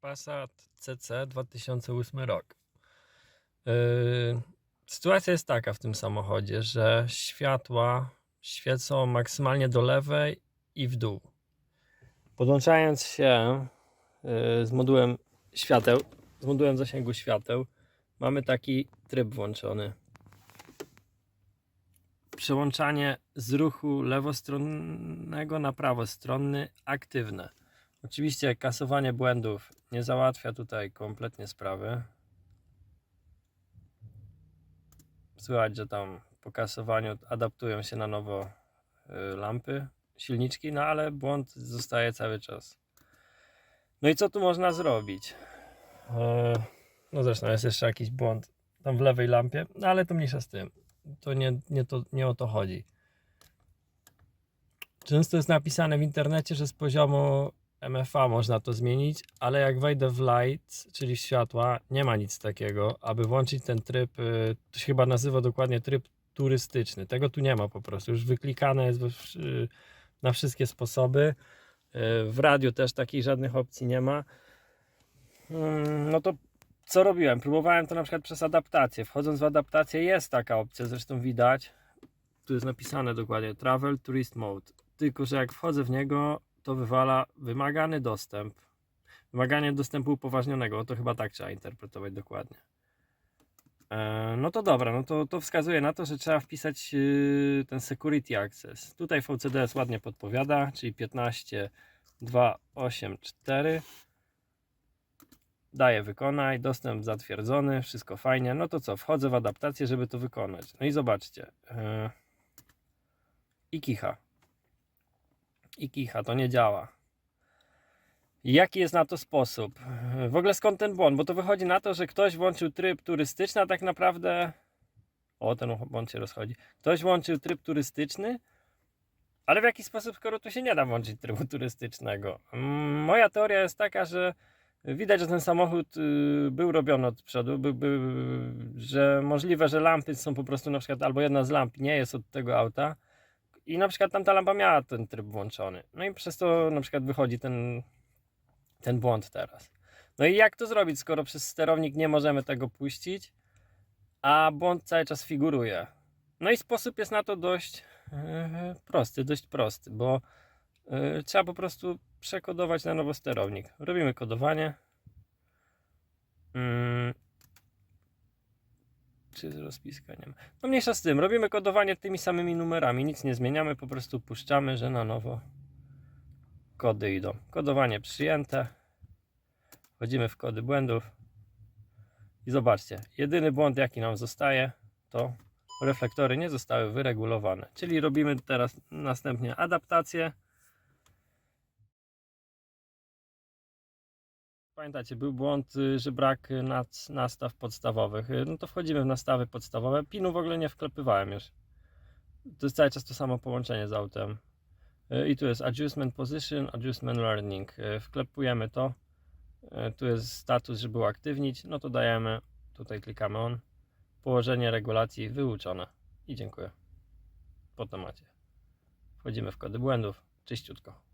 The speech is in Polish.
Passat CC 2008 rok. Yy, sytuacja jest taka w tym samochodzie, że światła świecą maksymalnie do lewej i w dół. Podłączając się yy, z modułem świateł, z modułem zasięgu świateł, mamy taki tryb włączony. Przełączanie z ruchu lewostronnego na prawostronny aktywne. Oczywiście kasowanie błędów nie załatwia tutaj kompletnie sprawy. Słychać, że tam po kasowaniu adaptują się na nowo y, lampy, silniczki, no ale błąd zostaje cały czas. No i co tu można zrobić? E, No zresztą jest jeszcze jakiś błąd tam w lewej lampie, no ale to mniejsza z tym. To nie, nie, to nie o to chodzi. Często jest napisane w internecie, że z poziomu MFA można to zmienić, ale jak wejdę w light, czyli w światła, nie ma nic takiego, aby włączyć ten tryb, y, to się chyba nazywa dokładnie tryb turystyczny. Tego tu nie ma po prostu, już wyklikane jest y, na wszystkie sposoby. Y, W radiu też takich żadnych opcji nie ma. Mm, No to co robiłem? Próbowałem to na przykład przez adaptację. Wchodząc w adaptację jest taka opcja, zresztą widać. Tu jest napisane dokładnie Travel Tourist Mode. Tylko, że jak wchodzę w niego, to wywala wymagany dostęp. Wymaganie dostępu upoważnionego, to chyba tak trzeba interpretować dokładnie. E, No to dobra, no to, to wskazuje na to, że trzeba wpisać yy, ten Security Access. Tutaj VCDS ładnie podpowiada, czyli 15 2 8 4. Daję wykonaj, dostęp zatwierdzony, wszystko fajnie. No to co, wchodzę w adaptację, żeby to wykonać. No i zobaczcie. Yy, I kicha i kicha, to nie działa. Jaki jest na to sposób? W ogóle skąd ten błąd? Bo to wychodzi na to, że ktoś włączył tryb turystyczny, a tak naprawdę. O, ten błąd się rozchodzi. Ktoś włączył tryb turystyczny, ale w jaki sposób, skoro tu się nie da włączyć trybu turystycznego? Moja teoria jest taka, że widać, że ten samochód y, był robiony od przodu, by, by, że możliwe, że lampy są po prostu na przykład, albo jedna z lamp nie jest od tego auta, i na przykład tamta lampa miała ten tryb włączony. No i przez to na przykład wychodzi ten, ten błąd teraz. No i jak to zrobić, skoro przez sterownik nie możemy tego puścić, a błąd cały czas figuruje? No i sposób jest na to dość e, prosty, dość prosty, bo e, trzeba po prostu przekodować na nowo sterownik. Robimy kodowanie. Czy rozpiska nie? No mniejsza z tym, robimy kodowanie tymi samymi numerami, nic nie zmieniamy, po prostu puszczamy, że na nowo kody idą. Kodowanie przyjęte. Wchodzimy w kody błędów. I zobaczcie, jedyny błąd jaki nam zostaje, to reflektory nie zostały wyregulowane. Czyli robimy teraz następnie adaptację. Pamiętacie, był błąd, y, że brak y, nastaw podstawowych. Y, No to wchodzimy w nastawy podstawowe. Pinu w ogóle nie wklepywałem już. To jest cały czas to samo połączenie z autem. I tu jest Adjustment Position, Adjustment Learning. Wklepujemy to. Tu jest status, żeby uaktywnić. No to dajemy, tutaj klikamy on. Położenie regulacji wyuczone. I dziękuję. Po temacie. Wchodzimy w kody błędów. Czyściutko.